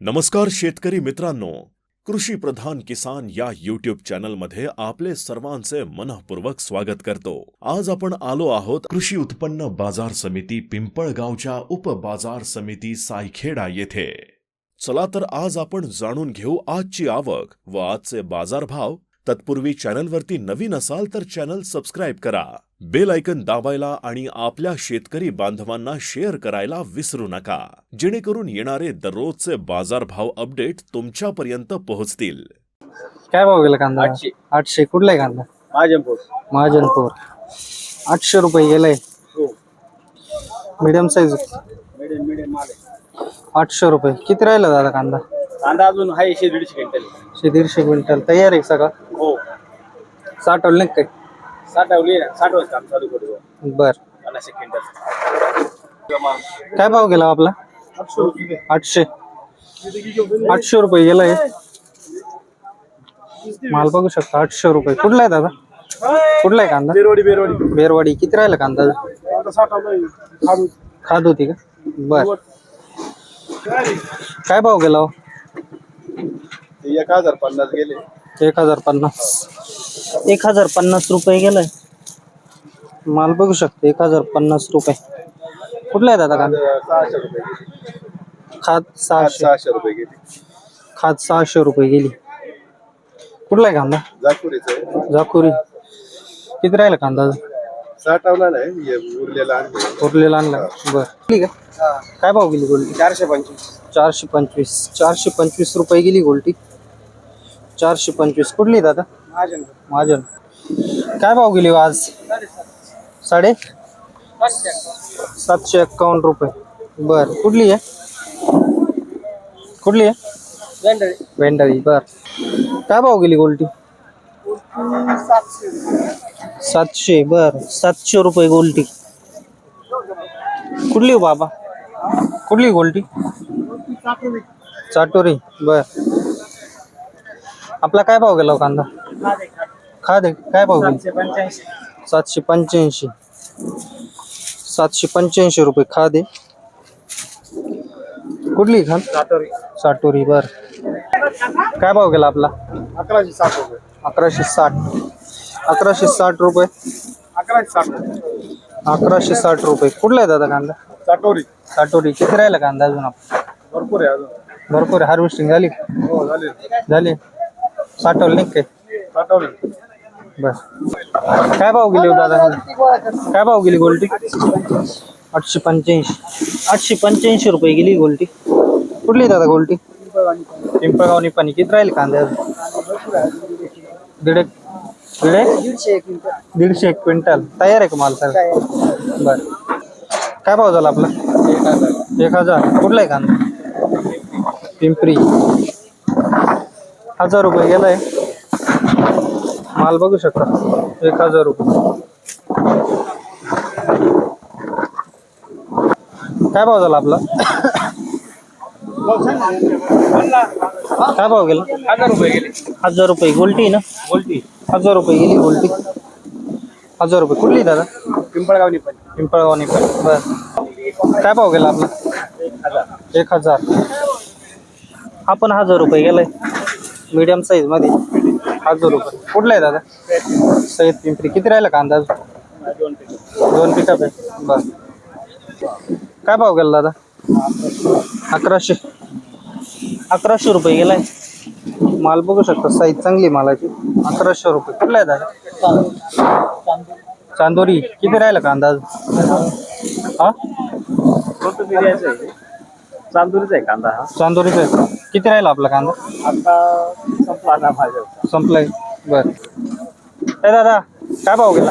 नमस्कार शेतकरी मित्रांनो. कृषी प्रधान किसान या युट्यूब चॅनलमध्ये आपले सर्वांचे मनःपूर्वक स्वागत करतो. आज आपण आलो आहोत कृषी उत्पन्न बाजार समिती पिंपळगावच्या उप बाजार समिती सायखेडा येथे. चला तर आज आपण जाणून घेऊ आजची आवक व आजचे बाजारभाव. तत्पूर्वी चॅनलवरती नवीन असाल तर चॅनल सबस्क्राईब करा. बेल ऐकन दाबायला आणि आपल्या शेतकरी बांधवांना शेअर करायला विसरू नका. जेणेकरून येणारे दररोजचे बाजारभाव अपडेट तुमच्यापर्यंत पोहोचतील. काय भाव गेला कांदा? आठशे. आठशे. कुठला आहे कांदा? महाजनपूर. महाजनपूर. आठशे रुपये गेलाय. हो. मीडियम साईज मिडियम माल आहे. आठशे रुपये. किती राहिला दादा कांदा? कांदा अजून आहे एकशे दीडशे क्विंटल. शे दीडशे क्विंटल. तयार आहे सगळा? हो. साठवलं नाही काय साठवली ना साठवलं काम चालू करू. बर. पन्नास एक क्विंटल काय भाव गेला आपला? आठशे. आठशे रुपये गेलाय माल बघू शकता आठशे रुपये. कुठला आहे दादा? कुठला आहे कांदा? बेरवाडी बेरवाडी. बेरवाडी. किती राहिला कांदा? खाद होती का? बर. काय भाव गेला हो? एक हजार पन्नास गेले. एक हजार पन्नास. एक हजार पन्नास रुपये गेलाय. माल बघू शकतो एक हजार पन्नास रुपये. कुठला आहे दादा कांदा? सहाशे रुपये सहाशे. गेले खाद सहाशे रुपये गेली. कुठला आहे कांदा? जाकुरी. किती राहिला कांदा उरलेला आणला बर. ठीक आहे काय भाव गेली गोल्टी चारशे पंचवीस. चारशे पंचवीस. चारशे पंचवीस रुपये गेली गोल्टी चारशे पंचवीस. कुठली दादा? महाजनपूर महाजन. काय भाव गेली आज? साडे? सातशे एक्कावन्न रुपये. बर. कुठली आहे? कुठली आहे? वेंडरी बर. काय भाव गेली गोल्टी सातशे. बर. सातशे रुपये गोल्टी कुठली हो बाबा? कुठली गोल्टी चाटोरी. बर. आपला काय भाव गेला कांदा? खा दे काय भाव पंच्याऐंशी. सातशे पंच्याऐंशी. सातशे पंच्याऐंशी रुपये खा दे कुठली खान? साटोरी बर. काय भाव गेला आपला? अकराशे साठ रुपये. अकराशे साठ. अकराशे साठ रुपये. अकराशे साठ रुपये. अकराशे साठ रुपये. कुठला आहे दादा कांदा? साठवली साटोरी किती राहिला कांदा अजून भरपूर आहे अजून. भरपूर हार्वेस्टिंग झाली? हो झाली. साठवलं नाही काय बर काय भाव गेली हो दादा? काय भाव गेली गोल्टी आठशे पंच्याऐंशी. आठशे पंच्याऐंशी रुपये गेली गोल्टी कुठली दादा गोल्टी पिंपळगाव निपाणी किती राहील कांदे दीड एक दीड एक दीडशे एक क्विंटल. तयार आहे का माल सर बर. काय भाव झाला आपला? एक हजार. कुठला आहे कांदा? पिंपरी. हजार रुपये गेलाय. माल बघू शकता. एक हजार रुपये. काय भाव झाला आपला? काय भाव गेला? हजार रुपये गेले. हजार रुपये. गोल्टी ना? बोलती हजार रुपये गेली गोल्टी. हजार रुपये. कुठली दादा? पिंपळगावनी पण. पिंपळगावनी पण. बर. काय भाव गेला आपला? एक हजार. हा पण हजार रुपये गेलाय. मीडियम साईजमध्ये. हजार रुपये. कुठला आहे दादा? सय्यद पिंपरी. किती राहिला का अंदाज दोन पिकं. दोन पिकअप आहे बर. काय भाव गेला दादा? अकराशे. अकराशे रुपये गेलाय. माल बघू शकता. साईज चांगली मालाची. अकराशे रुपये. कुठला आहे दादा? चांदोरी. किती राहिला का अंदाज हा? चांदुरीचा आहे कांदा हा. चांदोरीचा आहे. किती राहिला आपला कांदा? आता संपला आता माझ्या संपलाय. बर. ए दादा काय भाव गेला?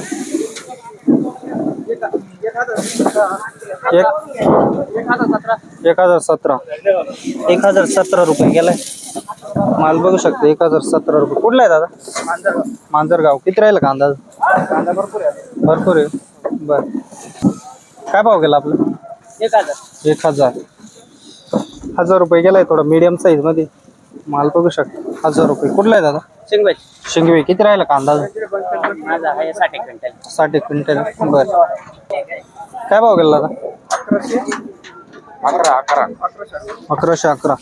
एक एक हजार सतरा. एक हजार सतरा रुपये गेलाय. माल बघू शकतो एक हजार सतरा रुपये. कुठला आहे दादा? मांजरगाव. किती राहिला कांदा भरपूर आहे. भरपूर आहे. बर. काय भाव गेला आपला? एक हजार. एक हजार. हजार रुपये गेलाय थोडा मीडियम साईजमध्ये. माल बघू शकता. हजार रुपये. कुठला आहे दादा? शिंगबाई शिंगवे. किती राहिला का अंदाज माझा आहे साठ एक क्विंटल. साठ एक क्विंटल. बर. काय भाव गेला दादा? अकरा अकरा. अकराशे अकरा.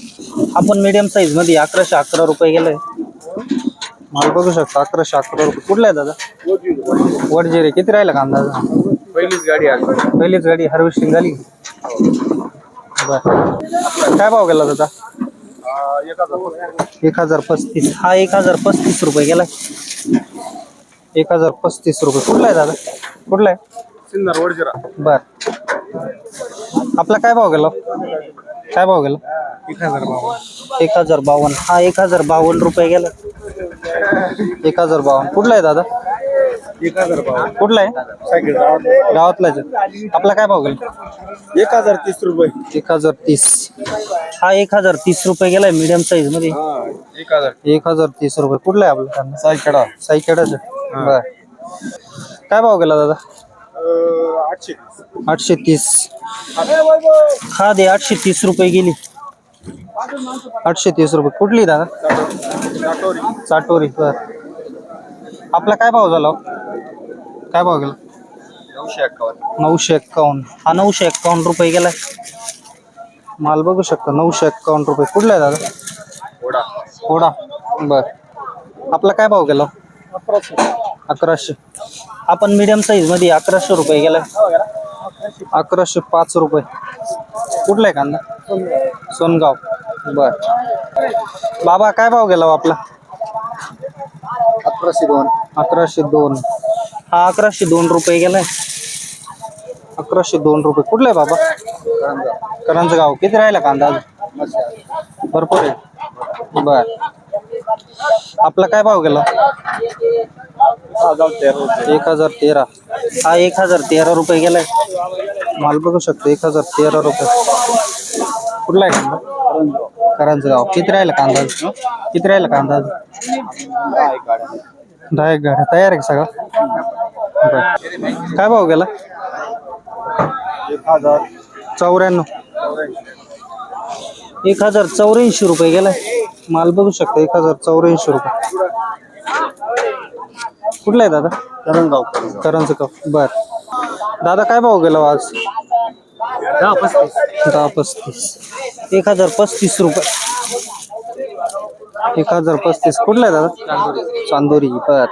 आपण मीडियम साईजमध्ये अकराशे अकरा रुपये गेलाय. माल बघू शकतो. अकराशे अकरा रुपये. कुठला आहे दादा? वडजिरे. किती राहिला कांदा पहिलीच गाडी आली. पहिलीच गाडी हार्वेस्टिंग झाली. बर. काय भाव गेला दादा एक हजार पस्तीस. हा एक हजार पस्तीस रुपये गेलाय. एक हजार पस्तीस रुपये. कुठला आहे दादा? कुठला आहे? सिन्नर वडजिरा. बर. आपला काय भाव गेला? काय भाव गेला? एक हजार बाबा एक हजार बावन्न. हा एक हजार बावन्न रुपये गेला. एक हजार बावन्न. कुठला आहे दादा? एक हजार बाबा कुठला आहे? सायकल. गावातलाच आहे. आपला काय भाव गेला? एक हजार तीस रुपये. एक हजार तीस. हा एक हजार तीस रुपये गेलाय मीडियम साईजमध्ये. हा एक हजार एक हजार तीस रुपये. कुठला आहे आपला? सायकडा साईखेडाच बर. काय भाव गेला दादा? आठशे आठशे तीस. हा दे आठशे तीस रुपये गेली. आठशे तीस रुपये. कुठली दादा? चाटोरी बर. आपला काय भाव झाला हो? काय भाव गेला? नऊशे एक्कावन्न. नऊशे एक्कावन्न. हा नऊशे एक्कावन्न रुपये गेलाय. माल बघू शकता नऊशे एक्कावन्न रुपये. कुठला आहे दादा? ओढा थोडा बर. आपला काय भाव गेला? अकराशे. आपण मीडियम साईजमध्ये अकराशे रुपये गेलाय. अकराशे पाच रुपये. कुठला आहे कांदा? सोनगाव. बर. बाबा काय भाव गेला हो आपला? अकराशे दोन. अकराशे दोन. हा अकराशे दोन रुपये गेलाय. अकराशे दोन रुपये. कुठला आहे बाबा? करांचं गाव किती राहिला कांदा भरपूर आहे. बर. आपला काय भाव गेला? एक हजार तेरा. हा एक हजार तेरा रुपये गेलाय. माल बघू शकतो एक हजार तेरा रुपये. कुठला आहे कांदा? करंजगाव. किती राहिला कांदा किती राहिला कांदा दहा एक गाड्या तयार आहे का सगळं. काय भाव गेला? एक हजार चौऱ्याण्णव. एक हजार चौऱ्याऐंशी रुपये गेलाय. माल बघू शकता एक हजार चौऱ्याऐंशी रुपये. कुठला आहे दादा? करंगाव करंज का बर. दादा काय भाव गेला हो आज? दहा पस्तीस. दहा पस्तीस. एक हजार पस्तीस रुपये. एक हजार पस्तीस. कुठला आहे दादा चांदोरी बर.